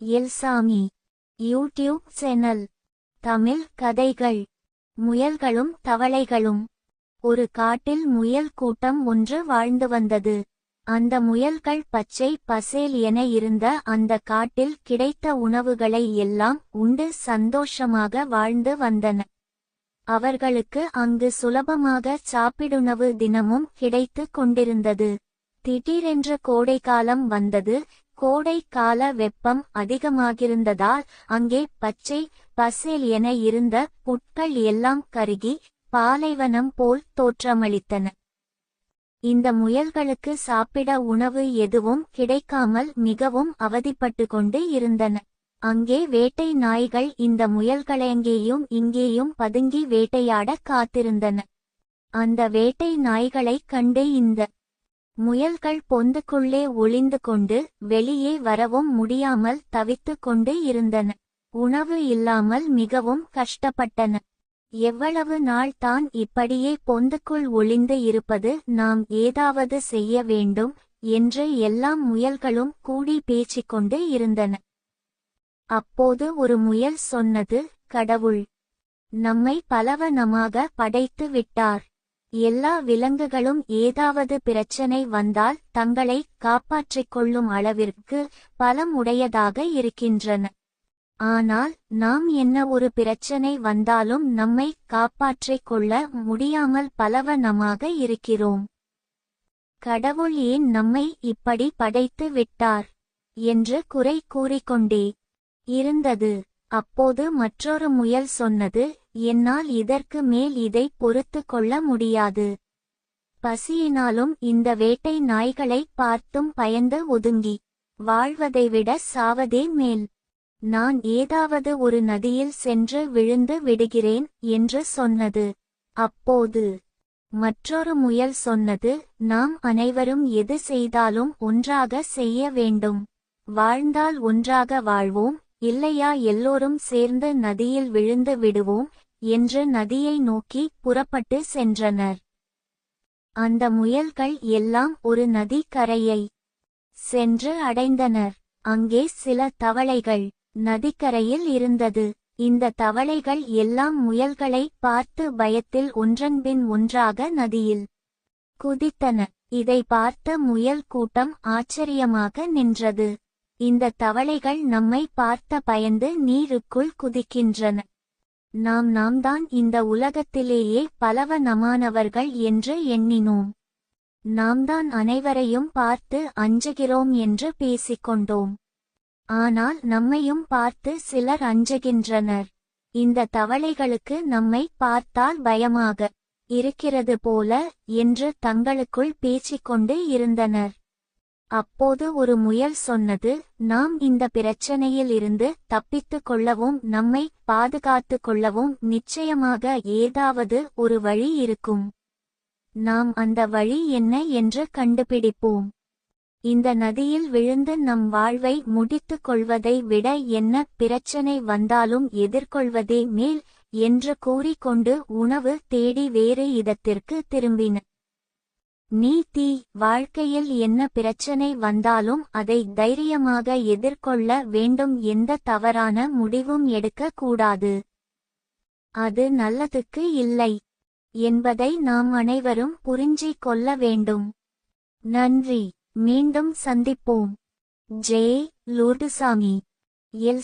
எல்சாமி YouTube channel. Tamil கதைகள். முயல்களும் தவளைகளும். ஒரு காட்டில் முயல் கூட்டம் ஒன்று வாழ்ந்து வந்தது. அந்த முயல்கள் பச்சை பசேல் என இருந்த அந்த காட்டில் கிடைத்த உணவுகளை எல்லாம் உண்டு சந்தோஷமாக வாழ்ந்து வந்தன. அவர்களுக்கு அங்கு சுலபமாக சாப்பிடுணவு தினமும் கிடைத்து கொண்டிருந்தது. திடீரென்று கோடைக்காலம் வந்தது. கோடை கால வெப்பம் அதிகமாகிருந்ததால் அங்கே பச்சை பசேல் என இருந்த புட்கள் எல்லாம் கருகி பாலைவனம் போல் தோற்றமளித்தன. இந்த முயல்களுக்கு சாப்பிட உணவு எதுவும் கிடைக்காமல் மிகவும் அவதிப்பட்டு கொண்டு இருந்தன. அங்கே வேட்டை நாய்கள் இந்த முயல்களெங்கேயும் இங்கேயும் பதுங்கி வேட்டையாட காத்திருந்தன. அந்த வேட்டை நாய்களைக் கண்டு இந்த முயல்கள் பொந்துக்குள்ளே ஒளிந்து கொண்டு வெளியே வரவும் முடியாமல் தவித்துக் கொண்டு இருந்தன. உணவு இல்லாமல் மிகவும் கஷ்டப்பட்டன. எவ்வளவு நாள் தான் இப்படியே பொந்துக்குள் ஒளிந்து இருப்பது நாம் ஏதாவது செய்ய வேண்டும் என்று எல்லாம் முயல்களும் கூடி பேச்சிக்கொண்டு இருந்தன. அப்போது ஒரு முயல் சொன்னது கடவுள் நம்மை பலவனமாக படைத்து விட்டார். எல்லா விலங்குகளும் ஏதாவது பிரச்சனை வந்தால் தங்களை காப்பாற்றிக் கொள்ளும் அளவிற்கு பலம் உடையதாக இருக்கின்றன. ஆனால் நாம் என்ன ஒரு பிரச்சனை வந்தாலும் நம்மை காப்பாற்றிக் கொள்ள முடியாமல் பலவனமாக இருக்கிறோம். கடவுள் ஏன் நம்மை இப்படி படைத்து விட்டார்? என்று குறை கூறிக்கொண்டே. இருந்தது. அப்போது மற்றொரு முயல் சொன்னது என்னால் இதற்கு மேல் இதை பொறுத்து கொள்ள முடியாது. பசியினாலும் இந்த வேட்டை நாய்களை பார்த்தும் பயந்து ஒதுங்கி வாழ்வதை விட சாவதே மேல். நான் ஏதாவது ஒரு நதியில் சென்று விழுந்து விடுகிறேன் என்று சொன்னது. அப்போது மற்றொரு முயல் சொன்னது நாம் அனைவரும் எது செய்தாலும் ஒன்றாக செய்ய வேண்டும். வாழ்ந்தால் ஒன்றாக வாழ்வோம். இல்லையா எல்லோரும் சேர்ந்து நதியில் விழுந்து விடுவோம். என்று நதியை நோக்கி புறப்பட்டு சென்றனர். அந்த முயல்கள் எல்லாம் ஒரு நதி கரையை சென்று அடைந்தனர். அங்கே சில தவளைகள் நதிக்கரையில் இருந்தது. இந்த தவளைகள் எல்லாம் முயல்களை பார்த்து பயத்தில் ஒன்றன்பின் ஒன்றாக நதியில் குதித்தன. இதை பார்த்த முயல் கூட்டம் ஆச்சரியமாக நின்றது. இந்த தவளைகள் நம்மை பார்த்த பயந்து நீருக்குள் குதிக்கின்றன. நாம் நாம் தான் இந்த உலகத்திலேயே பலவனமானவர்கள் என்று எண்ணினோம். நாம் தான் அனைவரையும் பார்த்து அஞ்சுகிறோம் என்று பேசிக்கொண்டோம். ஆனால் நம்மையும் பார்த்து சிலர் அஞ்சுகின்றனர். இந்த தவளைகளுக்கு நம்மை பார்த்தால் பயமாக இருக்கிறது போல என்று தங்களுக்குள் பேசிக்கொண்டு இருந்தனர். அப்போது ஒரு முயல் சொன்னது நாம் இந்த பிரச்சனையில் இருந்து தப்பித்துக் கொள்ளவும் நம்மை பாதுகாத்துக் கொள்ளவும் நிச்சயமாக ஏதாவது ஒரு வழி இருக்கும். நாம் அந்த வழி என்ன என்று கண்டுபிடிப்போம். இந்த நதியில் விழுந்து நம் வாழ்வை முடித்துக் கொள்வதை விட என்ன பிரச்சனை வந்தாலும் எதிர்கொள்வதே மேல் என்று கூறிக்கொண்டு உணவு தேடி வேறு இடத்திற்கு திரும்பின. நீதி வாழ்க்கையில் என்ன பிரச்சனை வந்தாலும் அதை தைரியமாக எதிர்கொள்ள வேண்டும் எந்த தவறான முடிவும் எடுக்க கூடாது அது நல்லதுக்கு இல்லை என்பதை நாம் அனைவரும் புரிஞ்சிக் கொள்ள வேண்டும். நன்றி. மீண்டும் சந்திப்போம். ஜே. லூர்டுசாமி எல்.